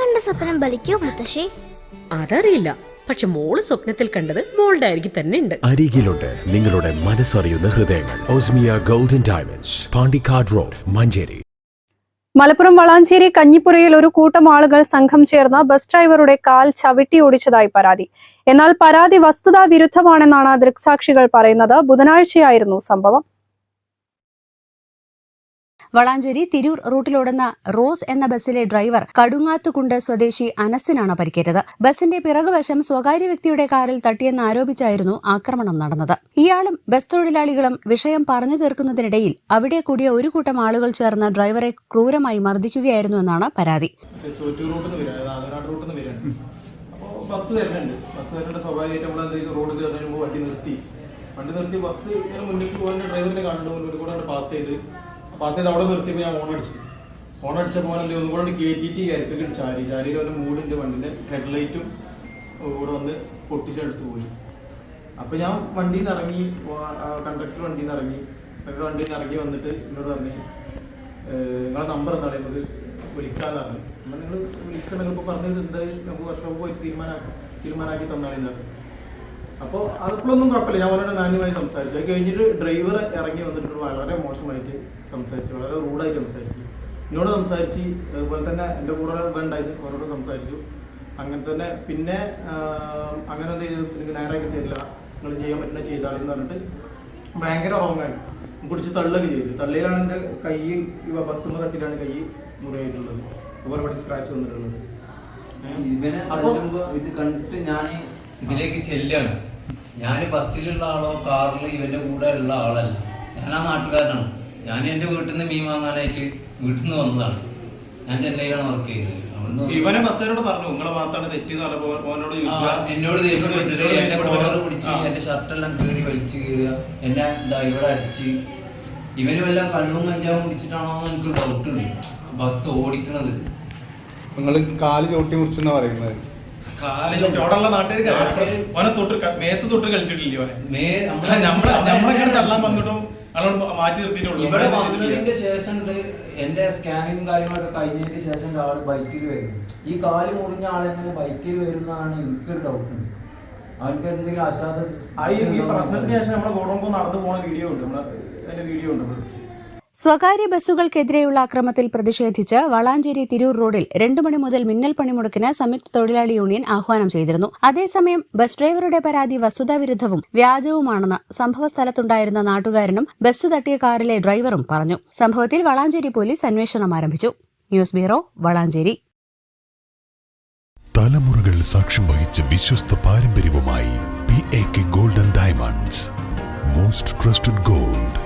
കണ്ട സ്വപ്നം ബലിക്കോ മുത്തശ്ശി? അതറിയില്ല. പക്ഷെ മോൾ സ്വപ്നത്തിൽ കണ്ടത് മോളുടെ അരികിൽ തന്നെ ഉണ്ട്. അരികിലുണ്ട് നിങ്ങളുടെ മനസ്സറിയുന്ന ഹൃദയങ്ങൾ. Osmia golden diamonds Pandikkad road Manjeri. Malappuram Valanchery കഞ്ഞിപ്പുരയിൽ ഒരു കൂട്ടം ആളുകൾ സംഘം ചേർന്ന് ബസ് ഡ്രൈവറുടെ കാൽ ചവിട്ടി ഓടിച്ചതായി പരാതി. എന്നാൽ പരാതി വസ്തുതാ വിരുദ്ധമാണെന്നാണ് ദൃക്സാക്ഷികൾ പറയുന്നത്. ബുധനാഴ്ചയായിരുന്നു സംഭവം. വളാഞ്ചേരി തിരൂർ റൂട്ടിലോടുന്ന റോസ് എന്ന ബസ്സിലെ ഡ്രൈവർ കടുങ്ങാത്തുകുണ്ട് സ്വദേശി അനസിനാണ് പരിക്കേറ്റത്. ബസിന്റെ പിറകുവശം സ്വകാര്യ വ്യക്തിയുടെ കാറിൽ തട്ടിയെന്ന് ആരോപിച്ചായിരുന്നു ആക്രമണം നടന്നത്. ഇയാളും ബസ് തൊഴിലാളികളും വിഷയം പറഞ്ഞു തീർക്കുന്നതിനിടയിൽ അവിടെ കൂടിയ ഒരു കൂട്ടം ആളുകൾ ചേർന്ന് ഡ്രൈവറെ ക്രൂരമായി മർദ്ദിക്കുകയായിരുന്നു എന്നാണ് പരാതി. ബസ് വരുന്നുണ്ട്. ബസ് വരുന്നുണ്ട് സ്വാഭാവികമായിട്ട് നമ്മൾ എന്തെങ്കിലും റോഡ് കയറുന്നതിന് വണ്ടി നിർത്തി. വണ്ടി നിർത്തി ബസ് ഇങ്ങനെ മുന്നിലേക്ക് പോകാൻ ഡ്രൈവറിനെ കണ്ടു ഒരു കൂടെ പാസ് ചെയ്ത് പാസ് ചെയ്ത് അവിടെ നിർത്തിയപ്പോൾ ഞാൻ ഓൺ അടിച്ചു. ഓൺ അടിച്ചപ്പോൾ എന്ത് ഒന്നും കൂടെ കയറ്റിയിട്ട് കയറിപ്പൊക്കെ ചാരി ചാരിയിൽ അവന്റെ മൂടിന്റെ വണ്ടിന്റെ ഹെഡ്ലൈറ്റും കൂടെ വന്ന് പൊട്ടിച്ചെടുത്ത് പോയി. അപ്പോൾ ഞാൻ വണ്ടിയിൽ നിന്ന് ഇറങ്ങി കണ്ടക്ടർ വണ്ടിയിൽ നിന്ന് ഇറങ്ങി. കണ്ടക്ടർ വണ്ടിയിൽ നിന്ന് ഇറങ്ങി വന്നിട്ട് എന്നോട് പറഞ്ഞു നിങ്ങളുടെ നിങ്ങളെ നമ്പർ എന്താണ് നമുക്ക് വിളിക്കാന്ന് പറഞ്ഞു. നിങ്ങൾ വിളിക്കണമെങ്കിൽ ഇപ്പോൾ പറഞ്ഞത് എന്തായാലും നമുക്ക് വർഷം പോയി തീരുമാനം തീരുമാനാക്കി തന്നാലും അപ്പോൾ അതിപ്പോഴൊന്നും കുഴപ്പമില്ല. ഞാൻ വളരെ നാനുമായി സംസാരിച്ചു. അത് കഴിഞ്ഞിട്ട് ഡ്രൈവർ ഇറങ്ങി വന്നിട്ട് വളരെ മോശമായിട്ട് സംസാരിച്ചു. വളരെ റൂഡായിട്ട് സംസാരിച്ചു. എന്നോട് സംസാരിച്ച് അതുപോലെ തന്നെ എന്റെ കൂടെ ഉണ്ടായിരുന്നു അവരോട് സംസാരിച്ചു. അങ്ങനെ തന്നെ പിന്നെ അങ്ങനെ എന്ത് ചെയ്തു? എനിക്ക് നേരാക്കി തരില്ല. നിങ്ങൾ ചെയ്യാൻ പറ്റുന്ന ചെയ്താളെന്ന് പറഞ്ഞിട്ട് ഭയങ്കര റോങ്ങായി കുടിച്ച് തള്ളുകയൊക്കെ ചെയ്തു. തള്ളിയിലാണ് എന്റെ കൈ ഇവ ബസ്സിന് തട്ടിലാണ് കൈ മുറിയായിട്ടുള്ളത്. അതുപോലെ സ്ക്രാച്ച് വന്നിട്ടുള്ളത്. ഏഹ്? ഇവനെ അപ്പൊ തല്ലുമ്പോ ഇത് കണ്ടിട്ട് ഞാൻ ഇതിലേക്ക് ചെല്ലാണ് ഞാൻ ബസ്സിലുള്ള ആളോ കാറിൽ ഇവന്റെ കൂടെ ഉള്ള ആളല്ല. ഞാൻ ആ നാട്ടുകാരനാണ്. ഞാൻ എന്റെ വീട്ടിൽ നിന്ന് മീൻ വാങ്ങാനായിട്ട് വീട്ടിൽ നിന്ന് വന്നതാണ്. ഞാൻ ചെന്നൈയിലാണ് വർക്ക് ചെയ്യുന്നത് ഇവനെ ബസ്സുകാരോട് പറഞ്ഞു നിങ്ങളെ ഭാഗത്താണ് ആ, എന്നോട് ദേഷ്യം വെച്ചിട്ട് എന്റെ. കോളർ പിടിച്ച്. എന്റെ ഷർട്ടെല്ലാം കീറി വലിച്ചു കീറുക. എന്നെ ഇതാ ഇവിടെ അടിച്ച്. ഇവനും എല്ലാം കള്ളും കഞ്ചാവും കുടിച്ചിട്ടാണോ എന്ന് എനിക്ക് ഡൗട്ട് ഉണ്ട്. ബസ് ഓടിക്കണത്. നിങ്ങൾ കാൽ ചോട്ടി മുറിച്ചെന്നാ പറയുന്നത്. കാലിൽ അവിടെയുള്ള നാട്ടുകാർക്ക് അറിയാം. ഓനെ തൊട്ട് ക- മേത്ത് തൊട്ട് കളിച്ചിട്ടില്ലേ ഓനെ? നേ നമ്മളെ നമ്മളെ തള്ളാൻ വന്നിട്ടും നമ്മളോട് മാറ്റി നിർത്തിയിട്ടുള്ളൂ. ശേഷം എന്റെ സ്കാനിങ് കാര്യങ്ങളൊക്കെ കഴിഞ്ഞതിന് ശേഷം ആൾ ബൈക്കിൽ വരും ഈ കാൽ മുറിഞ്ഞ ആളെങ്ങനെ ബൈക്കിൽ വരുന്നതാണ് എനിക്കൊരു ഡൗട്ട് ഉണ്ട്. അവർക്ക് എന്തെങ്കിലും അശാന്ത ഈ പ്രശ്നത്തിന് ശേഷം നമ്മുടെ ഗോഡോമ്പോ നടന്നു പോണ വീഡിയോ ഉണ്ട്. നമ്മളെ അതിന്റെ വീഡിയോ ഉണ്ട്. സ്വകാര്യ ബസ്സുകൾക്കെതിരെയുള്ള അക്രമത്തിൽ പ്രതിഷേധിച്ച് വളാഞ്ചേരി തിരൂർ റോഡിൽ രണ്ടു മണി മുതൽ മിന്നൽ പണിമുടക്കിന് സംയുക്ത തൊഴിലാളി യൂണിയൻ ആഹ്വാനം ചെയ്തിരുന്നു. അതേസമയം ബസ് ഡ്രൈവറുടെ പരാതി വസ്തുതാവിരുദ്ധവും വ്യാജവുമാണെന്ന് സംഭവസ്ഥലത്തുണ്ടായിരുന്ന നാട്ടുകാരനും ബസ് തട്ടിയ കാറിലെ ഡ്രൈവറും പറഞ്ഞു. സംഭവത്തിൽ വളാഞ്ചേരി പോലീസ് അന്വേഷണം ആരംഭിച്ചു. News bureau Valanchery. തലമുറകൾ സാക്ഷ്യം വഹിച്ച വിശ്വസ്ത പാരമ്പര്യവുമായി P A K golden diamonds most trusted gold